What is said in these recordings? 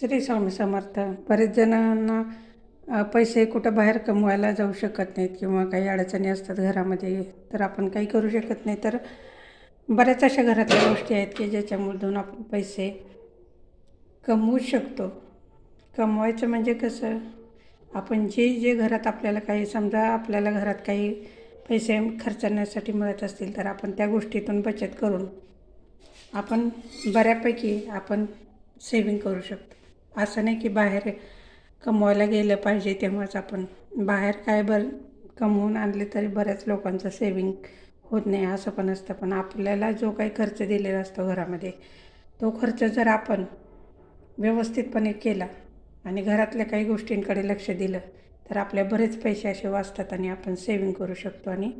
श्री स्वामी समर्थ. बरेच जणांना पैसे कुठं बाहेर कमवायला जाऊ शकत नाहीत किंवा काही अडचणी असतात घरामध्ये तर आपण काही करू शकत नाही. तर बऱ्याच अशा घरातल्या गोष्टी आहेत की ज्याच्यामधून आपण पैसे कमवू शकतो. कमवायचं म्हणजे कसं? आपण जे जे घरात आपल्याला काही समजा आपल्याला घरात काही पैसे खर्चण्यासाठी मिळत असतील तर आपण त्या गोष्टीतून बचत करून आपण बऱ्यापैकी आपण सेविंग करू शकतो. असं नाही की बाहेर कमवायला गेलं पाहिजे तेव्हाच आपण बाहेर काय बर कमवून आणले तरी बऱ्याच लोकांचं सेविंग होत नाही असं पण असतं. पण आपल्याला जो काही खर्च दिलेला असतो घरामध्ये तो खर्च जर आपण व्यवस्थितपणे केला आणि घरातल्या काही गोष्टींकडे लक्ष दिलं तर आपले बरेच पैसे असे वाचतात आणि आपण सेविंग करू शकतो आणि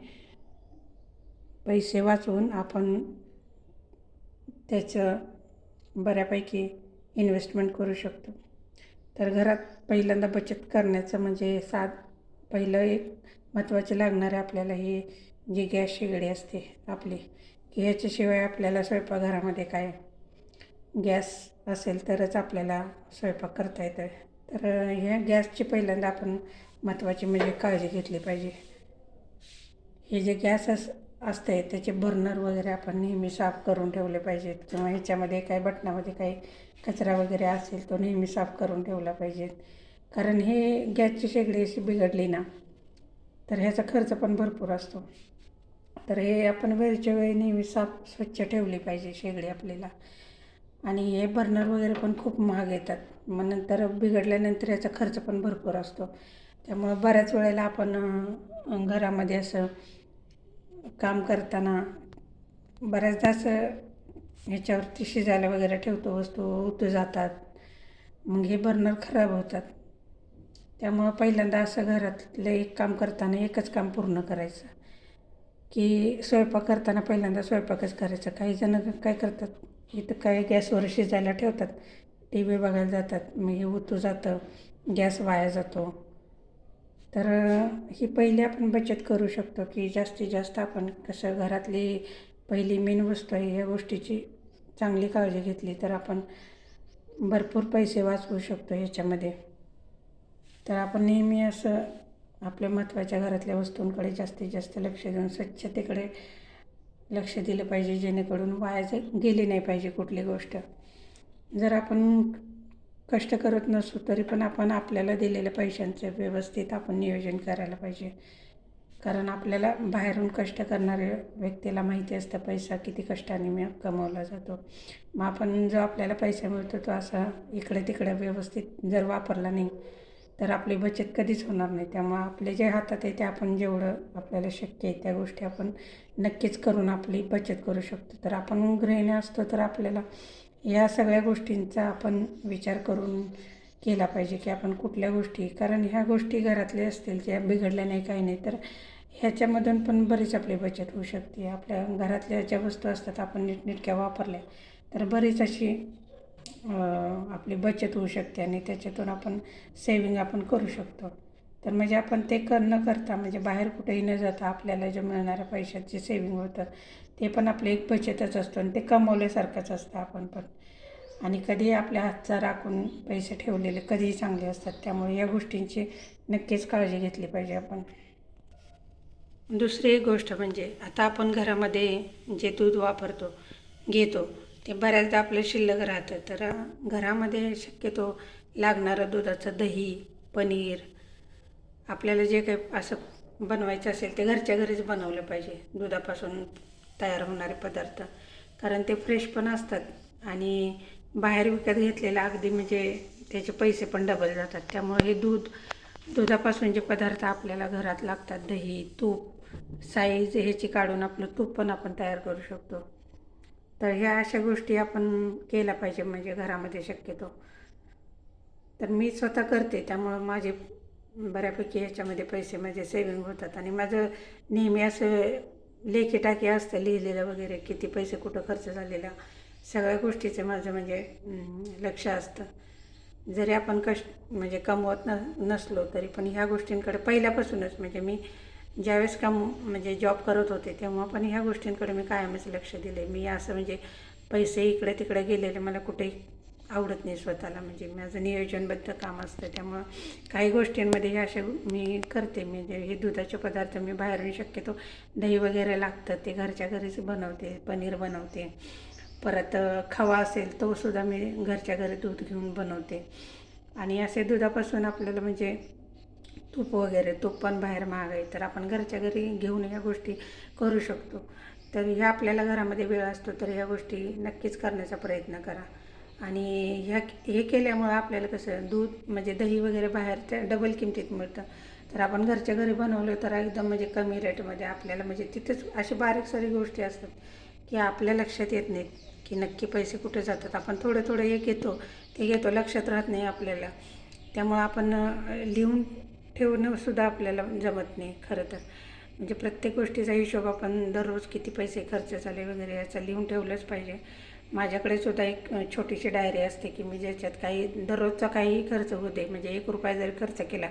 पैसे वाचवून आपण त्याचं बऱ्यापैकी इन्व्हेस्टमेंट करू शकतो. तर घरात पहिल्यांदा बचत करण्याचं म्हणजे साध पहिलं एक महत्त्वाचे लागणारे आपल्याला ही जी गॅस शेगडी असते आपली की ह्याच्याशिवाय आपल्याला स्वयंपाकघरामध्ये काय गॅस असेल तरच आपल्याला स्वयंपाक करता येतं तर ह्या गॅसची पहिल्यांदा आपण महत्त्वाची म्हणजे काळजी घेतली पाहिजे. हे जे गॅस अस असते त्याचे बर्नर वगैरे आपण नेहमी साफ करून ठेवले पाहिजेत. किंवा ह्याच्यामध्ये काय बटनामध्ये काही कचरा वगैरे असेल तो नेहमी साफ करून ठेवला पाहिजेत. कारण हे गॅसची शेगडी अशी बिघडली ना तर ह्याचा खर्च पण भरपूर असतो. तर हे आपण वेळच्या वेळी नेहमी साफ स्वच्छ ठेवली पाहिजे शेगडी आपल्याला. आणि हे बर्नर वगैरे पण खूप महाग येतात. मग नंतर बिघडल्यानंतर याचा खर्च पण भरपूर असतो. त्यामुळं बऱ्याच वेळेला आपण घरामध्ये असं काम करताना बऱ्याचदा असं ह्याच्यावरती शिजायला वगैरे ठेवतो वस्तू उतू जातात. मग हे बर्नर खराब होतात. त्यामुळं पहिल्यांदा असं घरातलं एक काम करताना एकच काम पूर्ण करायचं. की स्वयंपाक करताना पहिल्यांदा स्वयंपाकच करायचं. काही जण काय करतात इथं काय गॅसवर शिजायला ठेवतात टी व्ही बघायला जातात. मग हे उतू जातं गॅस वाया जातो. तर ही पहिली आपण बचत करू शकतो की जास्तीत जास्त आपण कसं घरातली पहिली मेन वस्तू आहे ह्या गोष्टीची चांगली काळजी घेतली तर आपण भरपूर पैसे वाचवू शकतो ह्याच्यामध्ये. तर आपण नेहमी असं आपल्या महत्त्वाच्या घरातल्या वस्तूंकडे जास्तीत जास्त लक्ष देऊन स्वच्छतेकडे लक्ष दिलं पाहिजे जेणेकरून वाया गेली नाही पाहिजे कुठली गोष्ट. जर आपण कष्ट करत नसू तरी पण आपण आपल्याला दिलेल्या पैशांचं व्यवस्थित आपण नियोजन करायला पाहिजे. कारण आपल्याला बाहेरून कष्ट करणाऱ्या व्यक्तीला माहिती असतं पैसा किती कष्टाने मी कमवला जातो. मग आपण जो आपल्याला पैसा मिळतो तो असा इकडे तिकडे व्यवस्थित जर वापरला नाही तर आपली बचत कधीच होणार नाही. त्यामुळं आपले जे हातात आहे ते आपण जेवढं आपल्याला शक्य आहे त्या गोष्टी आपण नक्कीच करून आपली बचत करू शकतो. तर आपण गृहिणी असतो तर आपल्याला या सगळ्या गोष्टींचा आपण विचार करून केला पाहिजे की आपण कुठल्या गोष्टी कारण ह्या गोष्टी घरातल्या असतील ज्या बिघडल्या नाही काही नाही तर ह्याच्यामधून पण बरीच आपली बचत होऊ शकते. आपल्या घरातल्या ज्या वस्तू असतात आपण नीटनेटक्या वापरल्या तर बरीच अशी आपली बचत होऊ शकते आणि त्याच्यातून आपण सेविंग आपण करू शकतो. तर म्हणजे आपण ते कर न करता म्हणजे बाहेर कुठेही न जाता आपल्याला जे मिळणाऱ्या पैशात जे सेविंग होतं ते पण आपलं एक बचतच असतो आणि ते कमवल्यासारखंच असतं आपण पण. आणि कधीही आपल्या हातचा राखून पैसे ठेवलेले कधीही चांगले असतात. त्यामुळे या गोष्टींची नक्कीच काळजी घेतली पाहिजे आपण. दुसरी एक गोष्ट म्हणजे आता आपण घरामध्ये जे दूध वापरतो घेतो ते बऱ्याचदा आपलं शिल्लक राहतं. तर घरामध्ये शक्यतो लागणारं दुधाचं दही पनीर आपल्याला जे काही असं बनवायचं असेल ते घरच्या घरीच बनवलं पाहिजे दुधापासून. तयार होणारे पदार्थ. कारण ते फ्रेश पण असतात आणि बाहेर विकत घेतलेलं अगदी म्हणजे त्याचे पैसे पण डबल जातात. त्यामुळे हे दूध दुधापासून जे पदार्थ आपल्याला घरात लागतात दही तूप साईज ह्याची काढून आपलं तूप पण आपण तयार करू शकतो. तर ह्या अशा गोष्टी आपण केल्या पाहिजे म्हणजे घरामध्ये शक्यतो. तर मी स्वतः करते त्यामुळं माझे बऱ्यापैकी ह्याच्यामध्ये पैसे माझे सेविंग होतात. आणि माझं नेहमी असं लेखी टाकी असतं लिहिलेलं वगैरे किती पैसे कुठं खर्च झालेला सगळ्या गोष्टीचं माझं म्हणजे लक्ष असतं. जरी आपण कष्ट म्हणजे कमवत न नसलो तरी पण ह्या गोष्टींकडे पहिल्यापासूनच म्हणजे मी ज्यावेळेस कम म्हणजे जॉब करत होते तेव्हा पण ह्या गोष्टींकडे मी कायमच लक्ष दिले. मी असं म्हणजे पैसे इकडे तिकडे गेलेले मला कुठेही आवडत नाही स्वतःला. म्हणजे माझं नियोजनबद्ध काम असतं. त्यामुळं काही गोष्टींमध्ये हे असे मी करते. म्हणजे हे दुधाचे पदार्थ मी बाहेरून शक्यतो दही वगैरे लागतं ते घरच्या घरीच बनवते पनीर बनवते. परत खवा असेल तोसुद्धा मी घरच्या घरी दूध घेऊन बनवते. आणि असे दुधापासून आपल्याला म्हणजे तूप वगैरे तूप पण बाहेर महाग आहे तर आपण घरच्या घरी घेऊन या गोष्टी करू शकतो. तर ह्या आपल्याला घरामध्ये वेळ असतो तर ह्या गोष्टी नक्कीच करण्याचा प्रयत्न करा. आणि ह्या हे केल्यामुळं आपल्याला कसं दूध म्हणजे दही वगैरे बाहेरच्या डबल किमतीत मिळतं. तर आपण घरच्या घरी बनवलं तर एकदम म्हणजे कमी रेटमध्ये आपल्याला म्हणजे तिथेच अशी बारीक सारी गोष्टी असतात की आपल्या लक्षात येत नाहीत की नक्की पैसे कुठे जातात. आपण थोडं थोडं हे घेतो ते घेतो लक्षात राहत नाही आपल्याला. त्यामुळं आपण लिहून ठेवणंसुद्धा आपल्याला जमत नाही खरं तर. म्हणजे प्रत्येक गोष्टीचा हिशोब आपण दररोज किती पैसे खर्च झाले वगैरे याचा लिहून ठेवलंच पाहिजे. माझ्याकडे सुद्धा एक छोटीशी डायरी असते की मी ज्याच्यात काही दररोजचा काहीही खर्च होते म्हणजे एक रुपया जरी खर्च केला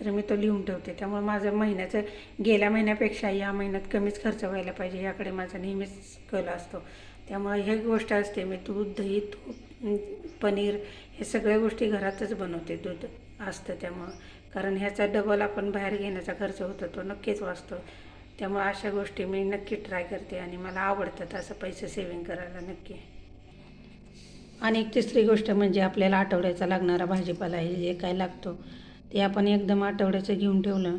तर मी तो लिहून ठेवते. त्यामुळे माझं महिन्याचं गेल्या महिन्यापेक्षा या महिन्यात कमीच खर्च व्हायला पाहिजे याकडे माझा नेहमीच कल असतो. त्यामुळे हे गोष्ट असते मी दूध दही तूप पनीर हे सगळ्या गोष्टी घरातच बनवते दूध असतं त्यामुळं. कारण ह्याचा डबल आपण बाहेर घेण्याचा खर्च होतो तो नक्कीच वाचतो. त्यामुळे अशा गोष्टी मी नक्की ट्राय करते आणि मला आवडतात असं पैसे सेविंग करायला नक्की. आणि एक तिसरी गोष्ट म्हणजे आपल्याला आठवड्याचा लागणारा भाजीपाला हे जे काय लागतो ते आपण एकदम आठवड्याचं घेऊन ठेवलं.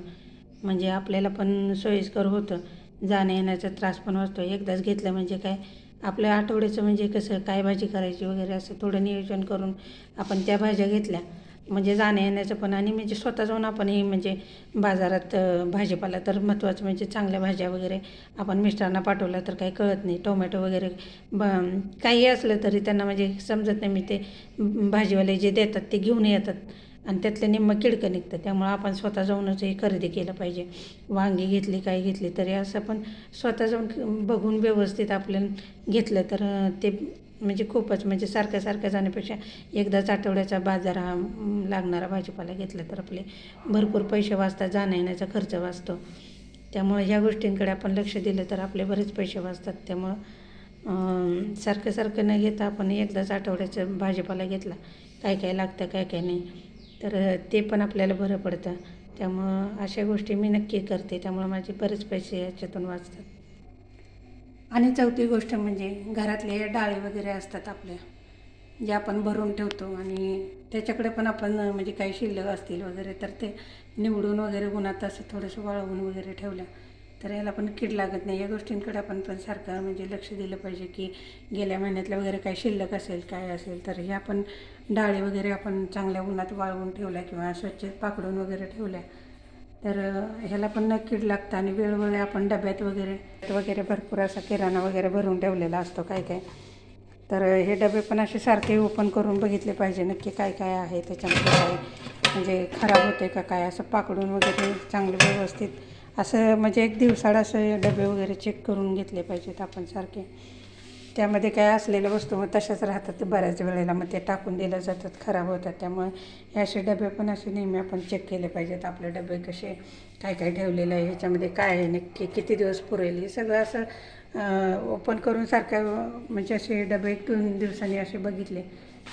म्हणजे आपल्याला पण सोयीस्कर होतं. जाण्या येण्याचा त्रास पण वाचतो. एकदाच घेतलं म्हणजे काय आपल्या आठवड्याचं म्हणजे कसं काय भाजी करायची वगैरे असं थोडं नियोजन करून आपण त्या भाज्या घेतल्या. म्हणजे जाण्या येण्याचं पण आणि म्हणजे स्वतः जाऊन आपणही म्हणजे बाजारात भाजीपाला तर महत्त्वाचं म्हणजे चांगल्या भाज्या वगैरे आपण मिस्टरांना पाठवल्या तर काही कळत नाही. टोमॅटो वगैरे ब काही असलं तरी त्यांना म्हणजे समजत नाही. मी ते भाजीवाले जे देतात ते घेऊन येतात आणि त्यातलं निम्मं किडकं निघतं त्यामुळं आपण स्वतः जाऊनच हे खरेदी केलं पाहिजे. वांगी घेतली काय घेतली तरी असं पण स्वतः जाऊन बघून व्यवस्थित आपल्याला घेतलं तर ते म्हणजे खूपच म्हणजे सारखं सारखं जाण्यापेक्षा एकदाच आठवड्याचा बाजार हा लागणारा भाजीपाला घेतला तर आपले भरपूर पैसे वाचतात जाण्या येण्याचा खर्च वाचतो. त्यामुळे ह्या गोष्टींकडे आपण लक्ष दिलं तर आपले बरेच पैसे वाचतात. त्यामुळं सारखं सारखं न घेता आपण एकदाच आठवड्याचं भाजीपाला घेतला. काय काय लागतं काय काय नाही. तर ते पण आपल्याला बरं पडतं. त्यामुळं अशा गोष्टी मी नक्की करते. त्यामुळं माझे बरेच पैसे याच्यातून वाचतात. आणि चौथी गोष्ट म्हणजे घरातले डाळी वगैरे असतात आपल्या जे आपण भरून ठेवतो आणि त्याच्याकडे पण आपण म्हणजे काही शिल्लक असतील वगैरे तर ते निवडून वगैरे उन्हात असं थोडंसं वाळवून वगैरे ठेवलं तर याला पण कीड लागत नाही. या गोष्टींकडे आपण पण सारखं म्हणजे लक्ष दिलं पाहिजे की गेल्या महिन्यातलं वगैरे काय शिल्लक असेल काय असेल तर हे आपण डाळी वगैरे आपण चांगल्या उन्हात वाळवून ठेवल्या किंवा स्वच्छ पाकडून वगैरे ठेवल्या. तर ह्याला पण न कीड लागतं आणि वेळोवेळी आपण डब्यात वगैरे वगैरे भरपूर असा किराणा वगैरे भरून ठेवलेला असतो काय काय. तर हे डबे पण असे सारखे ओपन करून बघितले पाहिजे नक्की काय काय आहे त्याच्यामध्ये काय म्हणजे खराब होते का काय असं पाकडून वगैरे चांगलं व्यवस्थित असं म्हणजे एक दिवसाड असे डबे वगैरे चेक करून घेतले पाहिजेत आपण सारखे. त्यामध्ये काय असलेल्या वस्तू मग तशाच राहतात. बऱ्याच वेळेला मग ते टाकून दिल्या जातात खराब होतात. त्यामुळे हे असे डबे पण असे नेहमी आपण चेक केले पाहिजेत. आपले डबे कसे काय काय ठेवलेलं आहे ह्याच्यामध्ये काय आहे नक्की किती दिवस पुरेल? हे सगळं असं ओपन करून सारखं म्हणजे असे डबे एक दोन दिवसांनी असे बघितले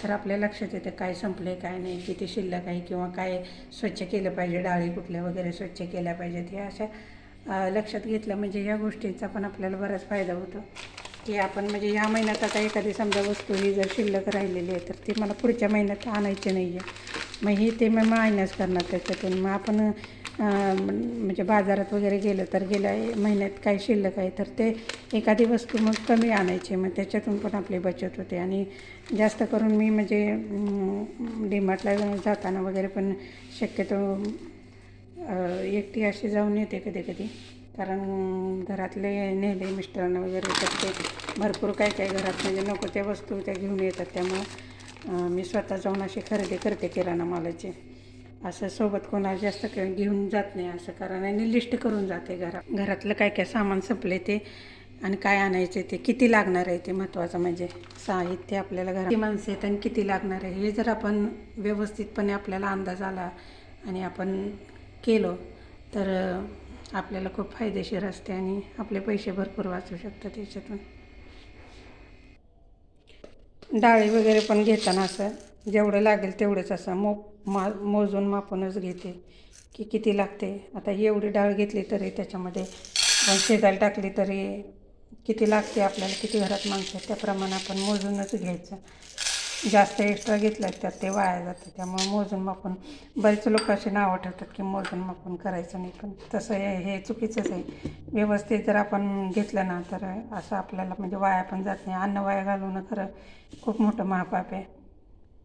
तर आपल्या लक्षात येतं काय संपले काय नाही किती शिल्लक आहे किंवा काय स्वच्छ केलं पाहिजे डाळी कुठल्या वगैरे स्वच्छ केल्या पाहिजेत हे अशा लक्षात घेतलं. म्हणजे या गोष्टींचा पण आपल्याला बराच फायदा होतो. की आपण म्हणजे ह्या महिन्यात आता एखादी समजा वस्तू ही जर शिल्लक राहिलेली आहे तर ती मला पुढच्या महिन्यात आणायची नाही आहे. मग ही ते मग मायनस करणार त्याच्यातून. मग आपण म्हणजे बाजारात वगैरे गेलं तर गेल्या महिन्यात काय शिल्लक आहे तर ते एखादी वस्तू मग कमी आणायची मग त्याच्यातून पण आपली बचत होते. आणि जास्त करून मी म्हणजे डीमार्टला जाताना वगैरे पण शक्यतो एकटी अशी जाऊन येते कधी कधी. कारण घरातले नेले मिस्टरांना वगैरे तर ते भरपूर काय काय घरात म्हणजे नको त्या वस्तू त्या घेऊन येतात. त्यामुळं मी स्वतः जाऊन अशी खरेदी करते किराणा मालाची. असं सोबत कोणाला जास्त घेऊन जात नाही असं कारण आणि लिस्ट करून जाते घरात घरातलं काय काय सामान संपले ते आणि काय आणायचं ते किती लागणार आहे ते महत्त्वाचं म्हणजे साहित्य आपल्याला घरात. किती माणसं आहेत आणि किती लागणार आहे हे जर आपण व्यवस्थितपणे आपल्याला अंदाज आला आणि आपण केलो तर आपल्याला खूप फायदेशीर असते आणि आपले पैसे भरपूर वाचू शकतात याच्यातून. डाळी वगैरे पण घेताना असं जेवढं लागेल तेवढंच असं मो मा मोजून मापूनच घेते की किती लागते. आता एवढी डाळ घेतली तरी त्याच्यामध्ये पण टाकली तरी किती लागते आपल्याला किती घरात माणसं त्याप्रमाणे आपण मोजूनच घ्यायचं. जास्त एक्स्ट्रा घेतलं तर ते वाया जातं. त्यामुळे मोजून मापून बरेच लोक असे नावं ठेवतात की मोजून मापून करायचं नाही. पण तसं हे हे चुकीचंच आहे. व्यवस्थित जर आपण घेतलं ना तर असं आपल्याला म्हणजे वाया पण जात नाही. अन्न वाया घालवणं खरं खूप मोठं महापाप आहे.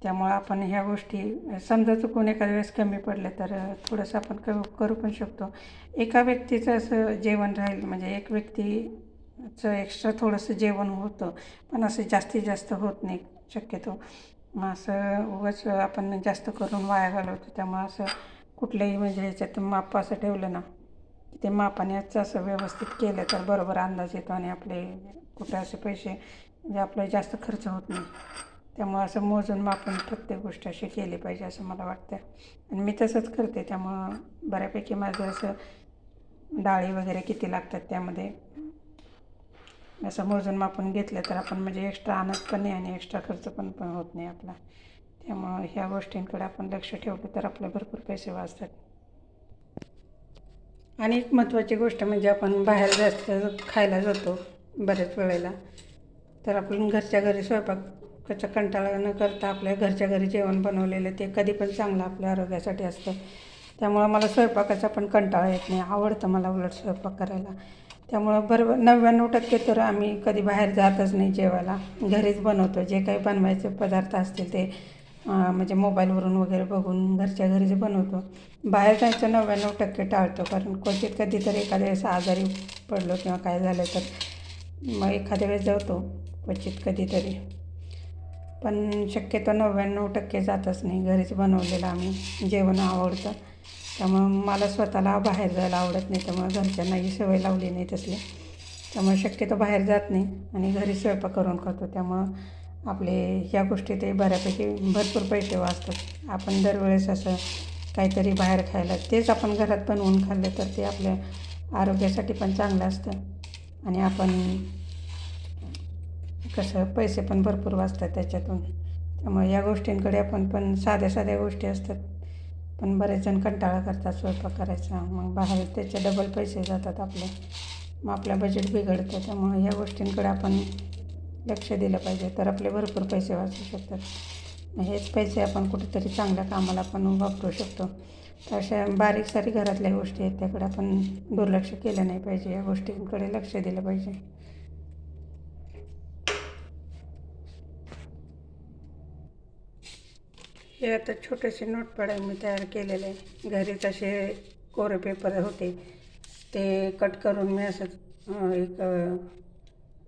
त्यामुळं आपण ह्या गोष्टी समजा चुकून एखाद्या वेळेस कमी पडले तर थोडंसं आपण क करू पण शकतो. एका व्यक्तीचं असं जेवण राहील म्हणजे एक व्यक्तीचं एक्स्ट्रा थोडंसं जेवण होतं पण असं जास्तीत जास्त होत नाही. शक्यतो. मग असं उगाच आपण जास्त करून वाया घालवतो. त्यामुळं असं कुठल्याही म्हणजे ह्याच्यात माप असं ठेवलं ना ते मापानेच असं व्यवस्थित केलं तर बरोबर अंदाज येतो आणि आपले कुठे असे पैसे म्हणजे आपला जास्त खर्च होत नाही. त्यामुळं असं मोजून मापून प्रत्येक गोष्ट अशी केली पाहिजे असं मला वाटतं. आणि मी तसंच करते. त्यामुळं बऱ्यापैकी माझं असं डाळी वगैरे किती लागतात त्यामध्ये असं मोजून मापून घेतलं तर आपण म्हणजे एक्स्ट्रा आणत पण नाही आणि एक्स्ट्रा खर्च पण पण होत नाही आपला. त्यामुळं ह्या गोष्टींकडे आपण लक्ष ठेवलं तर आपले भरपूर पैसे वाचतात. आणि एक महत्त्वाची गोष्ट म्हणजे आपण बाहेर जास्त खायला जातो बऱ्याच वेळेला. तर आपण घरच्या घरी स्वयंपाकाचा कंटाळा न करता आपल्या घरच्या घरी जेवण बनवलेलं ते कधी पण चांगलं आपल्या आरोग्यासाठी असतं. त्यामुळं मला स्वयंपाकाचा पण कंटाळा येत नाही. आवडतं मला उलट स्वयंपाक करायला. त्यामुळं बरोबर नव्याण्णव टक्के तर आम्ही कधी बाहेर जातच नाही जेवायला. घरीच बनवतो जे काही बनवायचे पदार्थ असतील ते म्हणजे मोबाईलवरून वगैरे बघून घरच्या घरीच बनवतो. बाहेर जायचं नव्याण्णव टक्के टाळतो कारण क्वचित कधीतरी एखाद्या वेळेस आजारी पडलो किंवा काय झालं तर मग एखाद्या वेळेस जातो क्वचित कधीतरी. पण शक्यतो नव्याण्णव टक्के जातच नाही घरीच बनवलेलं आम्ही जेवण आवडतं. त्यामुळं मला स्वतःला बाहेर जायला आवडत नाही. त्यामुळं घरच्यांनाही सवय लावली नाही तसली. त्यामुळे शक्यतो बाहेर जात नाही आणि घरी स्वयंपाक करून खातो. त्यामुळं आपले ह्या गोष्टी ते बऱ्यापैकी भरपूर पैसे वाचतात. आपण दरवेळेस असं काहीतरी बाहेर खायला तेच आपण घरात बनवून खाल्लं तर ते आपल्या आरोग्यासाठी पण चांगलं असतं. आणि आपण कसं पैसे पण भरपूर वाचतात त्याच्यातून. त्यामुळे या गोष्टींकडे आपण पण साध्या साध्या गोष्टी असतात. पण बरेच जण कंटाळा करतात स्वयंपाक करायचा. मग बाहेर त्याचे डबल पैसे जातात आपले. मग आपलं बजेट बिघडतं. त्यामुळे या गोष्टींकडे आपण लक्ष दिलं पाहिजे. तर आपले भरपूर पैसे वाचू शकतात. हेच पैसे आपण कुठेतरी चांगल्या कामाला पण वापरू शकतो. तर अशा बारीक सारी घरातल्या गोष्टी आहेत. त्याकडे आपण दुर्लक्ष केलं नाही पाहिजे. या गोष्टींकडे लक्ष दिलं पाहिजे. हे आता छोटेसे नोटपॅड मी तयार केलेले. आहे घरीच असे कोरे पेपर होते. ते कट करून मी असं एक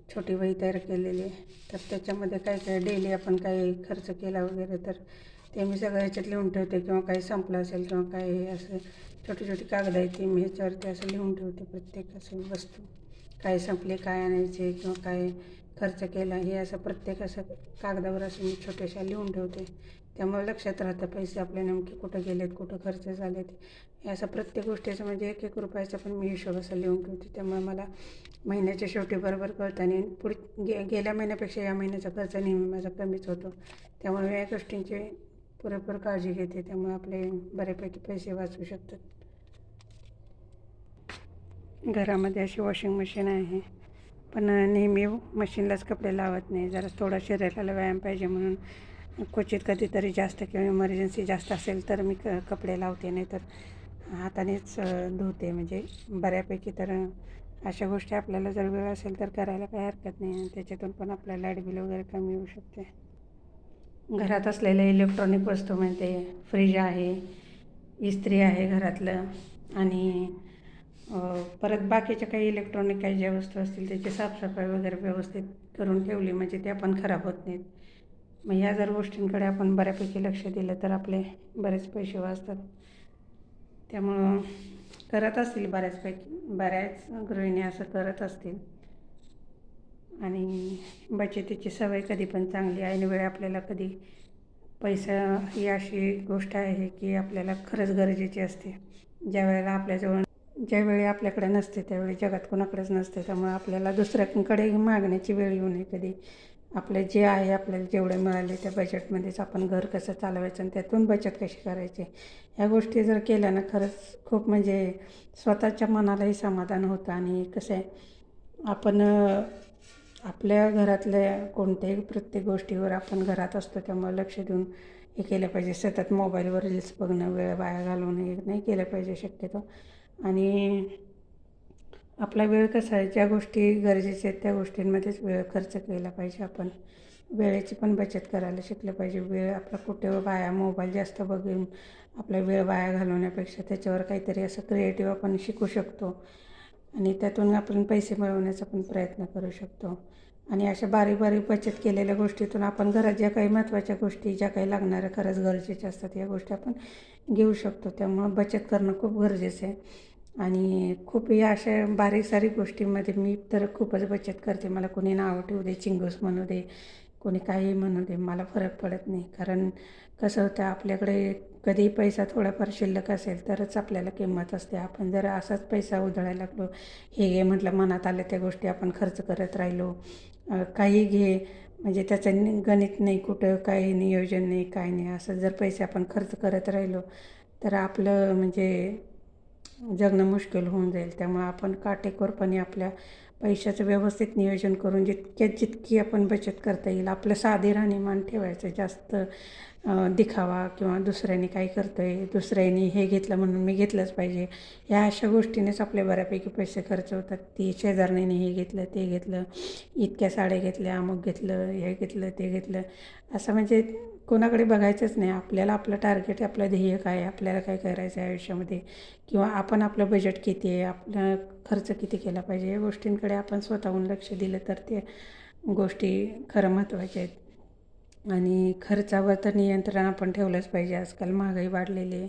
छोटी वही तयार केलेली. आहे तर त्याच्यामध्ये काय काय डेली आपण काही खर्च केला वगैरे तर ते मी सगळं ह्याच्यात लिहून ठेवते. किंवा काही संपलं असेल किंवा काही असं छोटी छोटी कागद आहे ती मी ह्याच्यावरती असं लिहून ठेवते प्रत्येक असं वस्तू. काय संपले काय आणायचे किंवा काय खर्च केला हे असं प्रत्येक असं कागदावर असं मी छोट्याशा लिहून ठेवते. त्यामुळे लक्षात राहतं पैसे आपले नेमके कुठं गेलेत कुठं खर्च झालेत. हे असं प्रत्येक गोष्टीचं म्हणजे एक एक रुपयाचा पण मी हिशोब असं लिहून ठेवते. त्यामुळे मला महिन्याच्या शेवटी बरोबर कळतं आणि पुढे गे गेल्या महिन्यापेक्षा या महिन्याचा खर्च नेहमी माझा कमीच होतो. त्यामुळे या गोष्टींची पुरेपूर काळजी घेते. त्यामुळे आपले बऱ्यापैकी पैसे वाचू शकतात. घरामध्ये अशी वॉशिंग मशीन आहे. पण नेहमी मशीनलाच कपडे लावत नाही. जरा थोडा शरीराला व्यायाम पाहिजे म्हणून क्वचित कधीतरी जास्त किंवा इमर्जन्सी जास्त असेल तर मी क कपडे लावते नाही तर हातानेच धुते. म्हणजे बऱ्यापैकी तर अशा गोष्टी आपल्याला जर वेळ असेल तर करायला काही हरकत नाही आणि त्याच्यातून पण आपल्याला लाइट बिल वगैरे कमी होऊ शकते. घरात असलेल्या इलेक्ट्रॉनिक वस्तू म्हणजे फ्रीज आहे इस्त्री आहे घरातलं आणि परत बाकीच्या काही इलेक्ट्रॉनिक काही ज्या वस्तू असतील त्याची साफसफाई वगैरे व्यवस्थित करून ठेवली म्हणजे त्या पण खराब होत नाहीत. मग ह्या जर गोष्टींकडे आपण बऱ्यापैकी लक्ष दिलं तर आपले बरेच पैसे वाचतात. त्यामुळं करत असतील बऱ्याचपैकी बऱ्याच गृहिणी असं करत असतील. आणि बचतीची सवय कधी पण चांगली आहे वेळ आपल्याला कधी पैसा ही अशी गोष्ट आहे की आपल्याला खरंच गरजेची असते. ज्या वेळेला आपल्याजवळ ज्यावेळी आपल्याकडे नसते त्यावेळी जगात कोणाकडेच नसते. त्यामुळे आपल्याला दुसऱ्याकडे मागण्याची वेळ येऊ नये कधी. आपलं जे आहे आपल्याला जेवढे मिळाले त्या बजेटमध्येच आपण घर कसं चालवायचं आणि त्यातून बचत कशी करायची? ह्या गोष्टी जर केल्या ना खरंच खूप म्हणजे स्वतःच्या मनालाही समाधान होतं आणि कसं आहे आपण आपल्या घरातल्या कोणत्याही प्रत्येक गोष्टीवर आपण घरात असतो त्यामुळे लक्ष देऊन हे केलं पाहिजे. सतत मोबाईलवर रील्स बघणं वेळ वाया घालवणं हे नाही केलं पाहिजे शक्यतो. आणि आपला वेळ कसा आहे? ज्या गोष्टी गरजेच्या आहेत त्या गोष्टींमध्येच वेळ खर्च केला पाहिजे. आपण वेळेची पण बचत करायला शिकलं पाहिजे. वेळ आपला कुठे वाया मोबाईल जास्त बघून आपला वेळ वाया घालवण्यापेक्षा त्याच्यावर काहीतरी असं क्रिएटिव्ह आपण शिकू शकतो. आणि त्यातून आपण पैसे मिळवण्याचा पण प्रयत्न करू शकतो. आणि अशा बारीक बारीक बचत केलेल्या गोष्टीतून आपण घरात ज्या काही महत्त्वाच्या गोष्टी ज्या काही लागणाऱ्या खरंच गरजेच्या असतात या गोष्टी आपण घेऊ शकतो. त्यामुळं बचत करणं खूप गरजेचं आहे. आणि खूप या अशा बारीक सारीक गोष्टींमध्ये मी तर खूपच बचत करते. मला कोणी नाव ठेवू दे चिंगूस म्हणू दे कोणी काही म्हणू दे मला फरक पडत नाही. कारण कसं होतं आपल्याकडे कधी पैसा थोडाफार शिल्लक असेल तरच आपल्याला किंमत असते. आपण जर असाच पैसा उधळायला लागलो हे हे म्हटलं मनात आलं त्या गोष्टी आपण खर्च करत राहिलो. काही घे म्हणजे त्याचं गणित नाही कुठं काही नियोजन नाही काय नाही असं जर पैसे आपण खर्च करत राहिलो तर आपलं म्हणजे जगणं मुश्किल होऊन जाईल. त्यामुळे आपण काटेकोरपणे आपल्या पैशाचं व्यवस्थित नियोजन करून जितक्यात जितकी आपण बचत करता येईल आपलं साधे राहणीमान ठेवायचं जास्त दिखावा किंवा दुसऱ्याने काय करतो आहे दुसऱ्याने हे घेतलं म्हणून मी घेतलंच पाहिजे. ह्या अशा गोष्टीनेच आपले बऱ्यापैकी पैसे खर्च होतात. ती शेजारण्याने हे घेतलं ते घेतलं इतक्या साड्या घेतल्या अमुक घेतलं हे घेतलं ते घेतलं. असं म्हणजे कोणाकडे बघायचंच नाही. आपल्याला आपलं टार्गेट आपलं ध्येय काय आहे आपल्याला काय करायचं आहे आयुष्यामध्ये? किंवा आपण आपलं बजेट किती आहे आपला खर्च किती केला पाहिजे? या गोष्टींकडे आपण स्वतःहून लक्ष दिलं तर ते गोष्टी खरं महत्त्वाच्या आहेत. आणि खर्चावर तर नियंत्रण आपण ठेवलंच पाहिजे. आजकाल महागाई वाढलेली आहे.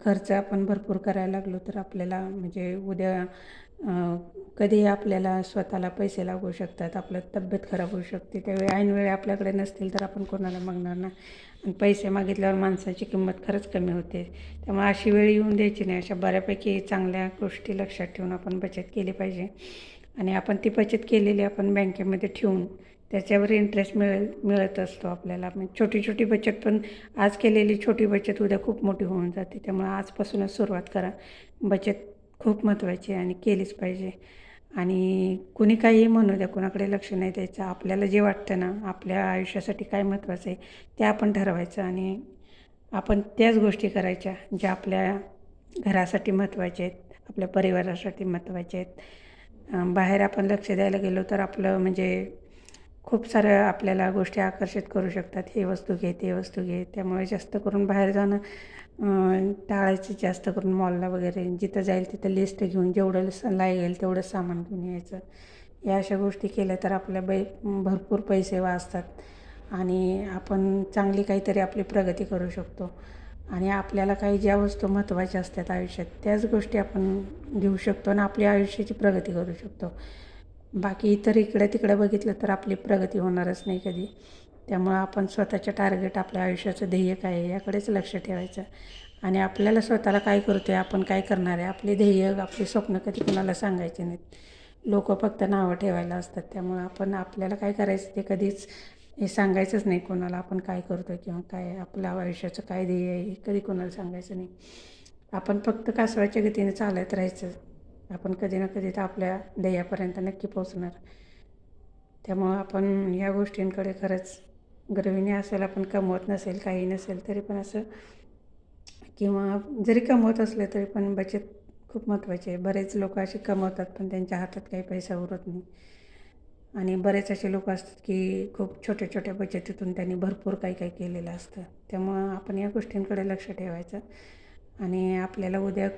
खर्च आपण भरपूर करायला लागलो तर आपल्याला म्हणजे उद्या कधीही कधी आपल्याला स्वतःला पैसे लागू शकतात आपलं तब्येत खराब होऊ शकते. त्यावेळी ऐनवेळी आपल्याकडे नसतील तर आपण कोणाला मागणार नाही आणि पैसे मागितल्यावर माणसाची किंमत खरंच कमी होते. त्यामुळे अशी वेळ येऊन द्यायची नाही. अशा बऱ्यापैकी चांगल्या गोष्टी लक्षात ठेवून आपण बचत केली पाहिजे. आणि आपण ती बचत केलेली आपण बँकेमध्ये ठेवून त्याच्यावर इंटरेस्ट मिळेल मिळत असतो आपल्याला. मग छोटी छोटी बचत पण आज केलेली छोटी बचत उद्या खूप मोठी होऊन जाते. त्यामुळे आजपासूनच सुरुवात करा. बचत खूप महत्त्वाची आहे आणि केलीच पाहिजे. आणि कुणी काहीही म्हणू द्या कुणाकडे लक्ष नाही द्यायचं आपल्याला जे वाटतं ना आपल्या आयुष्यासाठी काय महत्त्वाचं आहे ते आपण ठरवायचं आणि आपण त्याच गोष्टी करायच्या ज्या आपल्या घरासाठी महत्त्वाच्या आहेत आपल्या परिवारासाठी महत्त्वाचे आहेत. बाहेर आपण लक्ष द्यायला गेलो तर आपलं म्हणजे खूप साऱ्या आपल्याला गोष्टी आकर्षित करू शकतात. हे वस्तू घे ते वस्तू घे त्यामुळे जास्त करून बाहेर जाणं टाळायचं जास्त करून मॉलला वगैरे. जिथं जाईल तिथं लिस्ट घेऊन जेवढं स- येईल तेवढं सामान घेऊन यायचं. या अशा गोष्टी केल्या तर आपल्या बै भरपूर पैसे वाचतात आणि आपण चांगली काहीतरी आपली प्रगती करू शकतो. आणि आपल्याला काही ज्या वस्तू महत्त्वाच्या असतात आयुष्यात त्याच गोष्टी आपण घेऊ शकतो आणि आपल्या आयुष्याची प्रगती करू शकतो. बाकी इतर इकडे तिकडे बघितलं तर आपली प्रगती होणारच नाही कधी. त्यामुळं आपण स्वतःच्या टार्गेट आपल्या आयुष्याचं ध्येय काय आहे याकडेच लक्ष ठेवायचं. आणि आपल्याला स्वतःला काय करतो आहे आपण काय करणार आहे आपले ध्येय आपली स्वप्न कधी कुणाला सांगायचे नाहीत. लोक फक्त नावं ठेवायला असतात त्यामुळं आपण आपल्याला काय करायचं ते कधीच हे सांगायचंच नाही कोणाला आपण काय करतो आहे किंवा काय आपलं आयुष्याचं काय ध्येय आहे हे कधी कोणाला सांगायचं नाही. आपण फक्त कासवाच्या गतीने चालत राहायचं. आपण कधी ना कधी तर आपल्या ध्येयापर्यंत नक्की पोचणार त्यामुळं आपण या गोष्टींकडे खरंच गृहिणी असेल आपण कमवत नसेल काही नसेल तरी पण असं किंवा जरी कमवत असले तरी पण बचत खूप महत्त्वाची आहे. बरेच लोक असे कमवतात पण त्यांच्या हातात काही पैसा उरत नाही. आणि बरेच असे लोक असतात की खूप छोट्या छोट्या बचतीतून त्यांनी भरपूर काही काही केलेलं असतं. त्यामुळं आपण या गोष्टींकडे लक्ष ठेवायचं आणि आपल्याला उद्या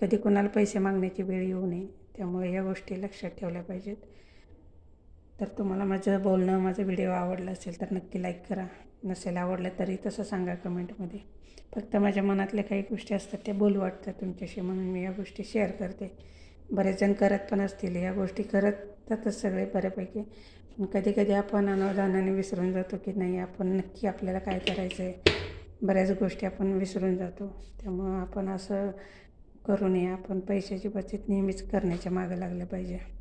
कधी कोणाला पैसे मागण्याची वेळ येऊ नये त्यामुळे या गोष्टी लक्षात ठेवल्या पाहिजेत. तर तुम्हाला माझं बोलणं माझा व्हिडिओ आवडला असेल तर नक्की लाईक करा. नसेल आवडलं तरी तसं सांगा कमेंटमध्ये. फक्त माझ्या मनातल्या काही गोष्टी असतात त्या बोलू वाटतात तुमच्याशी म्हणून मी या गोष्टी शेअर करते. बरेच जण करत पण असतील या गोष्टी करतातच सगळे बऱ्यापैकी. पण कधी कधी आपण अनावधानाने विसरून जातो की नाही आपण नक्की आपल्याला काय करायचं आहे बऱ्याच गोष्टी आपण विसरून जातो. त्यामुळं आपण असं करू नये. आपण पैशाची बचत नेहमीच करण्याच्या मागं लागलं पाहिजे.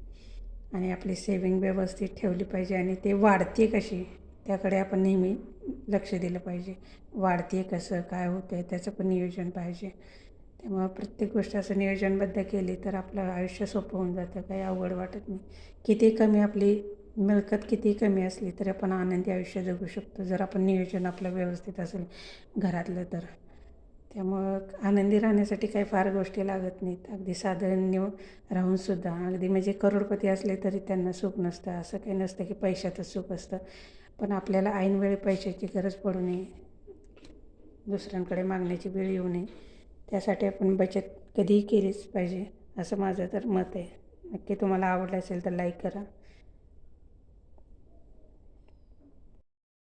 आणि आपली सेविंग व्यवस्थित ठेवली पाहिजे आणि ते वाढते कशी त्याकडे आपण नेहमी लक्ष दिलं पाहिजे. वाढते कसं काय होतं आहे त्याचं पण नियोजन पाहिजे. त्यामुळं प्रत्येक गोष्ट असं नियोजनबद्ध केली तर आपलं आयुष्य सोपं होऊन जातं काही अवघड वाटत नाही. किती कमी आपली मिळकत किती कमी असली तरी आपण आनंदी आयुष्य जगू शकतो जर आपण नियोजन आपलं व्यवस्थित असेल घरातलं तर. त्यामुळं आनंदी राहण्यासाठी काही फार गोष्टी लागत नाहीत. अगदी साधन राहूनसुद्धा अगदी म्हणजे करोडपती असले तरी त्यांना सुख नसतं. असं काही नसतं की पैशातच सुख असतं. पण आपल्याला ऐनवेळी पैशाची गरज पडू नये. दुसऱ्यांकडे मागण्याची वेळ येऊ नये. त्यासाठी आपण बचत कधीही केलीच पाहिजे. असं माझं तर मत आहे. नक्की तुम्हाला आवडलं असेल तर लाईक करा.